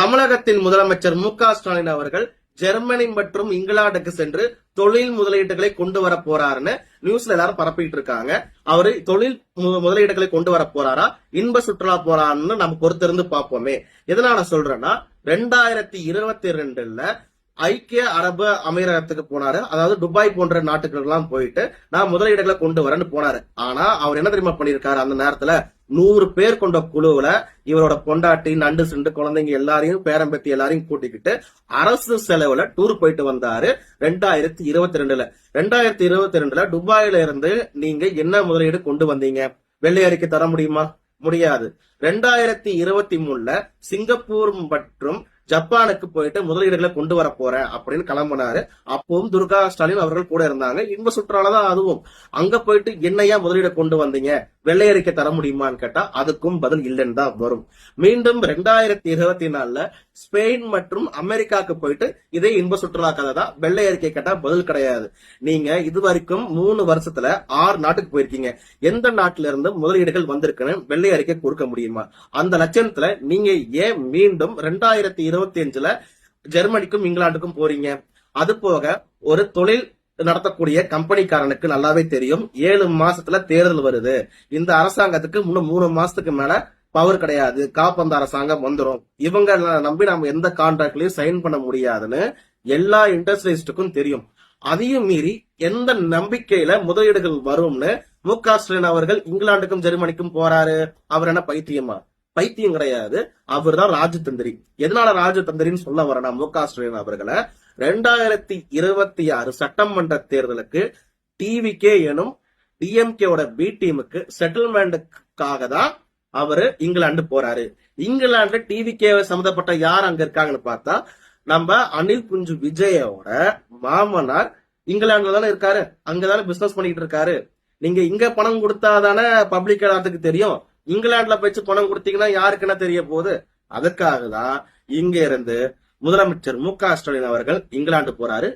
தமிழகத்தின் முதலமைச்சர் மு க ஸ்டாலின் அவர்கள் ஜெர்மனி மற்றும் இங்கிலாந்துக்கு சென்று தொழில் முதலீடுகளை கொண்டு வர போறாருன்னு நியூஸ்ல எல்லாரும் பரப்பிட்டு இருக்காங்க. அவரு தொழில் மு- முதலீடுகளை கொண்டு வர போறாரா? இன்ப சுற்றுலா போறாருன்னு நம்ம பொறுத்திருந்து பார்ப்போமே. எதனால சொல்றேன்னா ரெண்டாயிரத்தி இருபத்தி ரெண்டுல ஐக்கிய அரபு அமீரகத்துக்கு போனாரு. அதாவது துபாய் போன்ற நாட்டுக்கு எல்லாம் போயிட்டு நான் முதலீடுகளை கொண்டு வரேன்னு போனாரு. ஆனா அவர் என்ன தெரியுமா பண்ணிருக்காரு அந்த நேரத்துல? நூறு பேர் கொண்ட குழுவுல இவரோட பொண்டாட்டி நண்டு சிண்டு குழந்தைங்க எல்லாரையும் பேரம்பத்தி எல்லாரையும் கூட்டிக்கிட்டு அரசு செலவுல டூர் போயிட்டு வந்தாரு ரெண்டாயிரத்தி இருபத்தி ரெண்டுல ரெண்டாயிரத்தி இருபத்தி ரெண்டுல துபாயில இருந்து நீங்க என்ன முதலீடு கொண்டு வந்தீங்க? வெள்ளை அறிக்கை தர முடியுமா? முடியாது. ரெண்டாயிரத்தி இருபத்தி மூணுல சிங்கப்பூர் மற்றும் ஜப்பானுக்கு போயிட்டு முதலீடுகளை கொண்டு வர போறேன் அப்படின்னு கிளம்பினாரு. அப்பவும் துர்கா ஸ்டாலின் அவர்கள் கூட இருந்தாங்க. இன்ப சுற்றுலா தான் அதுவும். அங்க போயிட்டு என்னையா முதலீடு கொண்டு வந்தீங்க? வெள்ளை அறிக்கை தர முடியுமான்னு கேட்டா அதுக்கும் பதில் இல்லைன்னு தான் வரும். மீண்டும் ரெண்டாயிரத்தி இருபத்தி நாலுல ஸ்பெயின் மற்றும் அமெரிக்காவுக்கு போயிட்டு இதே இன்ப சுற்றுலா கதை தான் வெள்ளை அறிக்கை கேட்டா பதில் கிடையாது. நீங்க இது வரைக்கும் மூணு வருஷத்துல ஆறு நாட்டுக்கு போயிருக்கீங்க. எந்த நாட்டுல இருந்து முதலீடுகள் வந்திருக்குன்னு வெள்ளை அறிக்கை கொடுக்க முடியுமா? அந்த லட்சணத்துல நீங்க ஏன் மீண்டும் ரெண்டாயிரத்தி இருபத்தி அஞ்சுல ஜெர்மனிக்கும் இங்கிலாந்துக்கும் போறீங்க? அது போக ஒரு தொழில் நடத்தக்கூடிய கம்பெனிக்காரனுக்கு நல்லாவே தெரியும். ஏழு மாசத்துல தேர்தல் வருது. இந்த அரசாங்கத்துக்கு இன்னும் மூணு மாசத்துக்கு மேல பவர் கிடையாது. காப்பந்த அரசாங்கம் வந்துரும். இவங்க நம்பி நம்ம எந்த கான்ட்ராக்ட்லயும் சைன் பண்ண முடியாதுன்னு எல்லா இண்டஸ்ட்ரியலிஸ்டுக்கும் தெரியும். அதையும் மீறி எந்த நம்பிக்கையில முதலீடுகள் வரும்னு மு க ஸ்டாலின் அவர்கள் இங்கிலாந்துக்கும் ஜெர்மனிக்கும் போறாரு. அவர் என்ன பைத்தியமா? பைத்தியம் கிடையாது. அவர் தான் ராஜதந்திரி. எதனால ராஜதந்திரின்னு சொல்ல வரேன் மு க ஸ்டாலின் அவர்களை ரெண்டாயிரத்தி இருபத்தி ஆறு சட்டமன்ற தேர்தலுக்கு டிவிகே எனும் டிஎம்கேவோட பி டீமுக்கு செட்டில்மெண்ட்டுக்காக தான் அவரு இங்கிலாந்து போறாரு. இங்கிலாந்துல டிவிகே சம்மந்தப்பட்ட யார் அங்க இருக்காங்கன்னு பார்த்தா நம்ம அனில் குஞ்சு விஜயோட மாமனார் இங்கிலாந்துல தானே இருக்காரு. அங்கதானே பிசினஸ் பண்ணிட்டு இருக்காரு. நீங்க இங்க பணம் கொடுத்தாதானே பப்ளிக் எல்லாத்துக்கு தெரியும். இங்கிலாந்துல போயிச்சு பணம் கொடுத்தீங்கன்னா யாருக்குன்னா தெரிய போகுது? அதுக்காக தான் இங்க இருந்து முதலமைச்சர் மு க ஸ்டாலின் அவர்கள் இங்கிலாந்து போறாரு.